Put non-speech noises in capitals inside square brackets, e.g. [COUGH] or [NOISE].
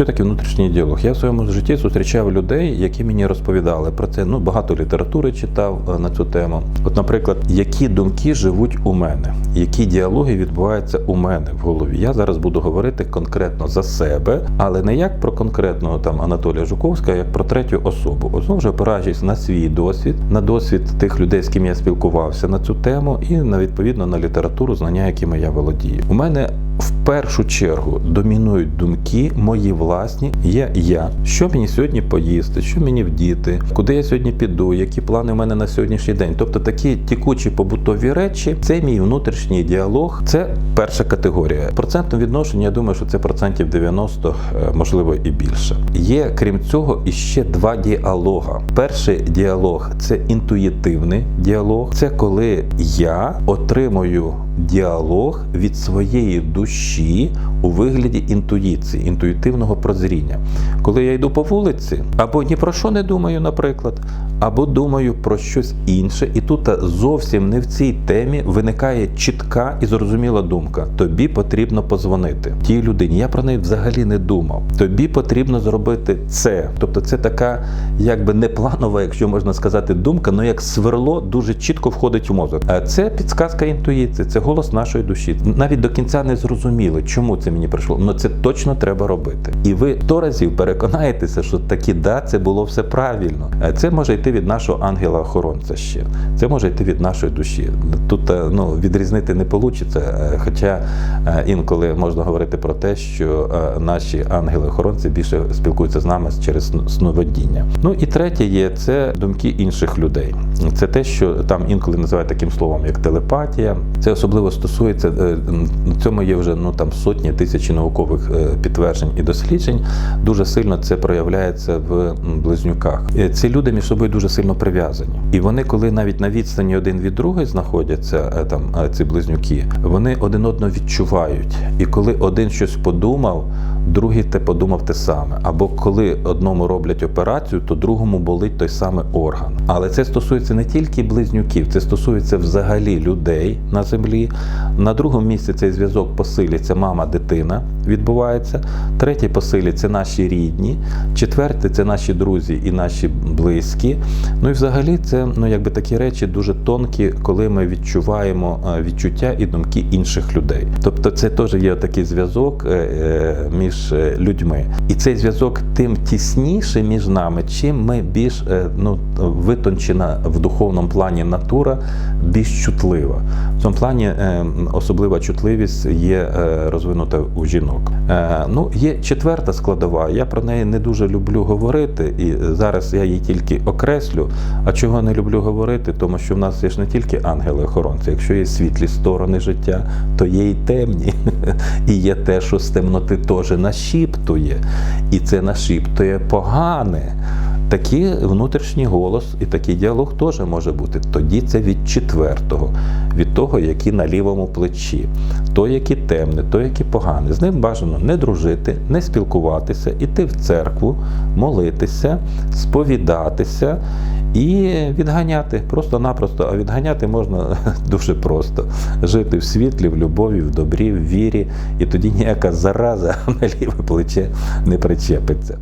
Що таке внутрішній діалог? Я в своєму житті зустрічав людей, які мені розповідали про це. Ну багато літератури читав е, на цю тему. От, наприклад, які думки живуть у мене, які діалоги відбуваються у мене в голові. Я зараз буду говорити конкретно за себе, але не як про конкретного там Анатолія Жуковського, а як про третю особу. От, знову ж опираючись на свій досвід, на досвід тих людей, з ким я спілкувався на цю тему, і на відповідно на літературу, знання, якими я володію. У мене в першу чергу домінують думки мої власні. Є я. Що мені сьогодні поїсти, що мені вдіти, куди я сьогодні піду, які плани в мене на сьогоднішній день. Тобто такі тікучі побутові речі, це мій внутрішній діалог. Це перша категорія. В процентному відношенні, я думаю, що це процентів 90, е, можливо, і більше. Є крім цього іще два діалога. Перший діалог це інтуїтивний діалог. Це коли я отримую діалог від своєї душі у вигляді інтуїції, інтуїтивного прозріння. Коли я йду по вулиці, або ні про що не думаю, наприклад, або думаю про щось інше, і тут зовсім не в цій темі виникає чітка і зрозуміла думка: тобі потрібно позвонити тій людині. Я про неї взагалі не думав. Тобі потрібно зробити це. Тобто, це така, якби не планова, якщо можна сказати, думка, але як сверло дуже чітко входить в мозок. А це підсказка інтуїції, це голос нашої душі. Навіть до кінця не зрозуміло, чому це мені прийшло. але це точно треба робити. І ви сто разів переконаєтеся, що таки да, це було все правильно. Е, Це може йти від нашого ангела-охоронця ще. Це може йти від нашої душі. Тут е, ну, відрізнити не вийде. Хоча е, інколи можна говорити про те, що наші ангели-охоронці більше спілкуються з нами через сновидіння. Ну і третє є це думки інших людей. Це те, що там інколи називають таким словом, як телепатія. Це особливо стосується на в цьому є вже ну там сотні тисячі наукових е, підтверджень і досліджень. Дуже сильно це проявляється в близнюках. Е, Ці люди між собою дуже сильно прив'язані, і вони, коли навіть на відстані один від другої знаходяться, е, там е, ці близнюки, вони один одного відчувають. І коли один щось подумав, другий те подумав те саме. Або коли одному роблять операцію, то другому болить той самий орган. Але це стосується не тільки близнюків, це стосується взагалі людей на землі. На другому місці цей зв'язок посилюється мама-дитина відбувається. Третій посилі це наші рідні. Четвертий це наші друзі і наші близькі. Ну і взагалі це ну якби такі речі дуже тонкі, коли ми відчуваємо е, відчуття і думки інших людей. Тобто, це теж є такий зв'язок е, е, між е, людьми. І цей зв'язок тим тісніше між нами, чим ми більш е, ну, витончена в духовному плані натура, більш чутлива. В цьому плані е, особлива чутливість є розвинута у жінок. Ну, є четверта складова. Я про неї не дуже люблю говорити, і зараз я її тільки окреслю. А чого не люблю говорити? Тому що в нас є ж не тільки ангели-охоронці. Якщо є світлі сторони життя, то є і темні. [LAUGHS] І є те, що з темноти теж нашіптує. І це нашіптує погане. Такий внутрішній голос і такий діалог теж може бути. Тоді це від четвертого, від того, який на лівому плечі, той, який темне, той, який поганий. З ним бажано не дружити, не спілкуватися, іти в церкву, молитися, сповідатися і відганяти. Просто-напросто, а відганяти можна [LAUGHS] дуже просто. Жити в світлі, в любові, в добрі, в вірі, і тоді ніяка зараза [LAUGHS] на ліве плече не причепиться.